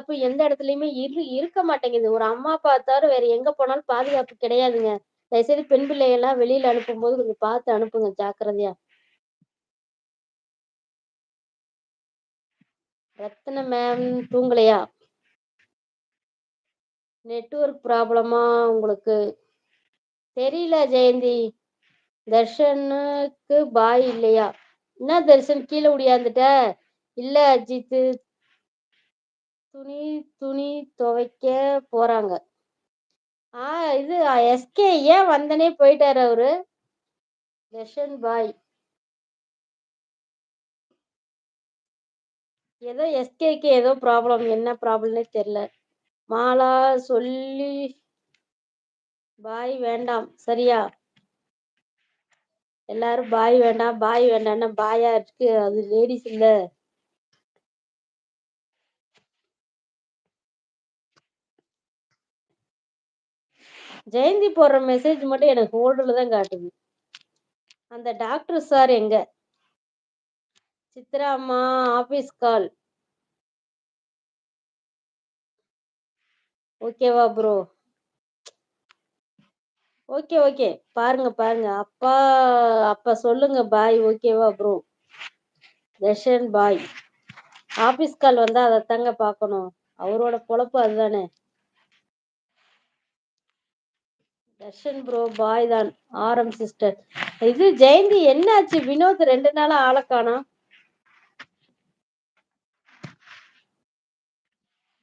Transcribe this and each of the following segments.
பாதுகாப்பு எந்த இடத்துலயுமே இரு இருக்க மாட்டேங்குது. ஒரு அம்மா பார்த்தாரு வேற எங்க போனாலும் பாதுகாப்பு கிடையாதுங்க. தயவுசெய்து பெண் பிள்ளையெல்லாம் வெளியில அனுப்பும்போது கொஞ்சம் பார்த்து அனுப்புங்க ஜாக்கிரதையா. ரத்ன மேம் தூங்கலையா? நெட்வொர்க் ப்ராப்ளமா உங்களுக்கு? தெரியல ஜெயந்தி. தர்ஷனுக்கு பாய் இல்லையா? என்ன தர்ஷன் கீழ ஒடியாந்துட்ட? இல்ல அஜித்து. துணி துணி துவைக்க போறாங்க. ஆ இது எஸ்கே ஏன் வந்தனே போயிட்டாரு அவரு? லெஷன் பாய். ஏதோ எஸ்கேக்கு ஏதோ ப்ராப்ளம். என்ன ப்ராப்ளம்னே தெரியல. மாலா சொல்லி பாய் வேண்டாம். சரியா? எல்லாரும் பாய் வேண்டாம், பாய் வேண்டாம்னா பாயா இருக்கு. அது லேடிஸ் இல்லை ஜெயந்தி போடுற மெசேஜ் மட்டும் எனக்கு ஹோல்டில் தான் காட்டுது. அந்த டாக்டர் சார் எங்க? சித்ரா அம்மா ஆபீஸ் கால். ஓகேவா ப்ரோ? Okay, okay. பாருங்க, பாருங்க. அப்பா அப்பா சொல்லுங்க பாய் ஓகேவா ப்ரோ? தர்ஷன் பாய். ஆபீஸ் கால் வந்தா தாங்க பார்க்கணும். அவரோட பொழப்பு அதுதானே. தர்ஷன் ப்ரோ பாய் தான். ஆரம் சிஸ்டர். இது ஜெயந்தி என்னாச்சு? வினோத் ரெண்டு நாளா ஆள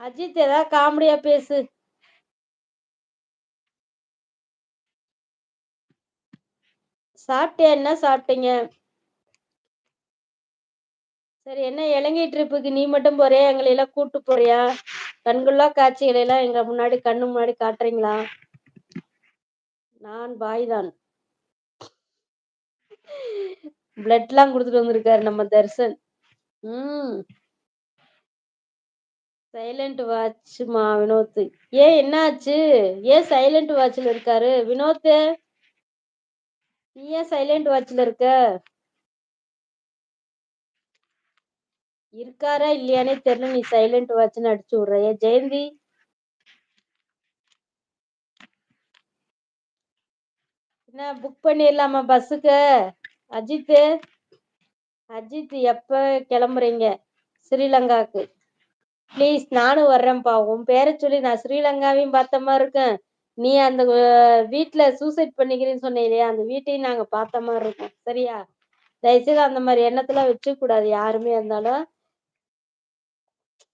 அஜித் ஏதாவது காமெடியா பேசு. சாப்பிட்டியா? என்ன சாப்பிட்டீங்க? சரி என்ன இலங்கை ட்ரிப்புக்கு நீ மட்டும் போறியா? எங்களை எல்லாம் கூட்டு போறியா? கண்குள்ளா காட்சிகளை எல்லாம் எங்க முன்னாடி கண்ணு முன்னாடி காட்டுறீங்களா? நான் பாய் தான். பிளட்லாம் குடுத்துட்டு வந்திருக்காரு நம்ம தர்சன் ம். சைலண்ட் வாட்ச்மா வினோத். ஏன் என்ன ஆச்சு? ஏன் சைலண்ட் வாட்ச்ல இருக்காரு? வினோத் நீ ஏன் சைலண்ட் வாட்ச்ல இருக்க? இருக்காரா இல்லையானே தெரியல. நீ சைலண்ட் வாட்ச்னு அடிச்சு விடுற. ஏன் ஜெயந்தி? என்ன புக் பண்ணிடலாமா பஸ்ஸுக்கு? அஜித்து? அஜித் எப்ப கிளம்புறீங்க? ஸ்ரீலங்காக்கு. ப்ளீஸ் நானும் வர்றேன்ப்பா. உன் பேரை சொல்லி நான் ஸ்ரீலங்காவையும் பார்த்த மாதிரி இருக்கேன் நீ அந்த வீட்டில் சூசைட் பண்ணிக்கிறேன்னு சொன்ன இல்லையா? அந்த வீட்டையும் நாங்கள் பார்த்த மாதிரி இருக்கும். சரியா? தயவுசெய்து அந்த மாதிரி எண்ணத்தலாம் வச்சுக்கூடாது யாருமே இருந்தாலும்.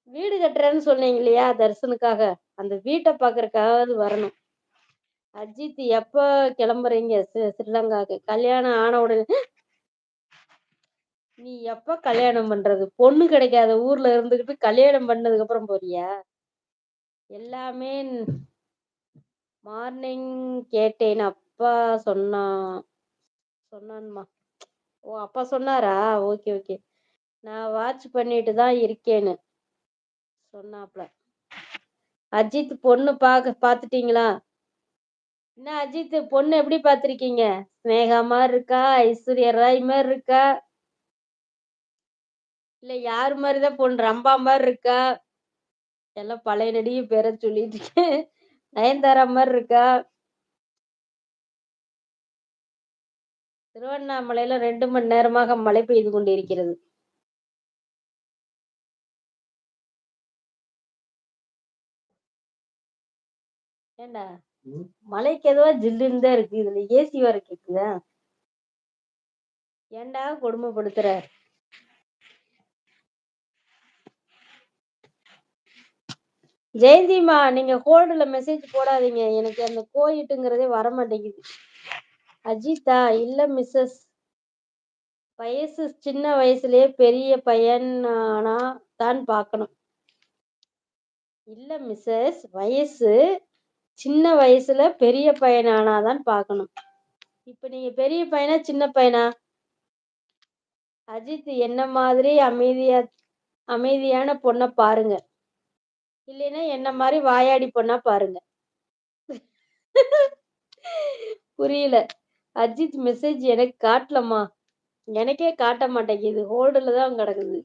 வீடு கட்டுறேன்னு சொன்னீங்க இல்லையா? தர்ஷனுக்காக. அந்த வீட்டை பார்க்கறக்காவது வரணும். அஜித் எப்ப கிளம்புறீங்க ஸ்ரீலங்காக்கு? கல்யாணம் ஆன உடனே நீ எப்ப கல்யாணம் பண்றது? பொண்ணு கிடைக்காத ஊர்ல இருந்துகிட்டு கல்யாணம் பண்ணதுக்கு அப்புறம் போறியா? எல்லாமே மார்னிங் கேட்டேன். அப்பா சொன்னான் சொன்னான்மா. ஓ! அப்பா சொன்னாரா? Okay, okay. நான் வாட்ச் பண்ணிட்டு தான் இருக்கேன்னு. சொன்னாப்ல. அஜித் பொண்ணு பாக்க பார்த்துட்டீங்களா? என்ன அஜித் பொண்ணு எப்படி பாத்திருக்கீங்க ஸ்நேகா மாதிரி இருக்கா? ஐஸ்வர்யா ராய் மாதிரி இருக்கா? இல்ல யார் மாதிரிதான் பொண்ணு? ரம்பா மாதிரி இருக்கா? எல்லாம் பழைய நடிகை பேர சொல்லிட்டு இருக்கேன். நயன்தாரா மாதிரி இருக்கா? திருவண்ணாமலையில ரெண்டு மணி நேரமாக மழை பெய்து கொண்டிருக்கிறது. ஏண்டா மலைக்கு ஏதோ ஜில்லுன்னு தான் இருக்கு. இதுல ஏசி வேற கேக்குதா? ஏன்டா கொடுமைப்படுத்துற? ஜெயந்திமா நீங்க ஹோல்டுல மெசேஜ் போடாதீங்க. எனக்கு அந்த கோயிட்டுங்கிறதே வர மாட்டேங்குது அஜிதா இல்ல மிஸ்ஸஸ். வயசு சின்ன வயசுலயே பெரிய பையனானா தான் பார்க்கணும். இல்ல மிஸ்ஸஸ். வயசு சின்ன வயசுல பெரிய பையனானா தான் பார்க்கணும். இப்ப நீங்க பெரிய பையனா? சின்ன பையனா? அஜித் என்ன மாதிரி அமைதியா அமைதியான பொண்ண பாருங்க. இல்லைன்னா என்ன மாதிரி வாயாடி பொண்ணா பாருங்க. புரியல. அஜித் மெசேஜ் எனக்கு காட்டலம்மா. எனக்கே காட்ட மாட்டேங்குது. ஹோல்டுல தான் கிடக்குது.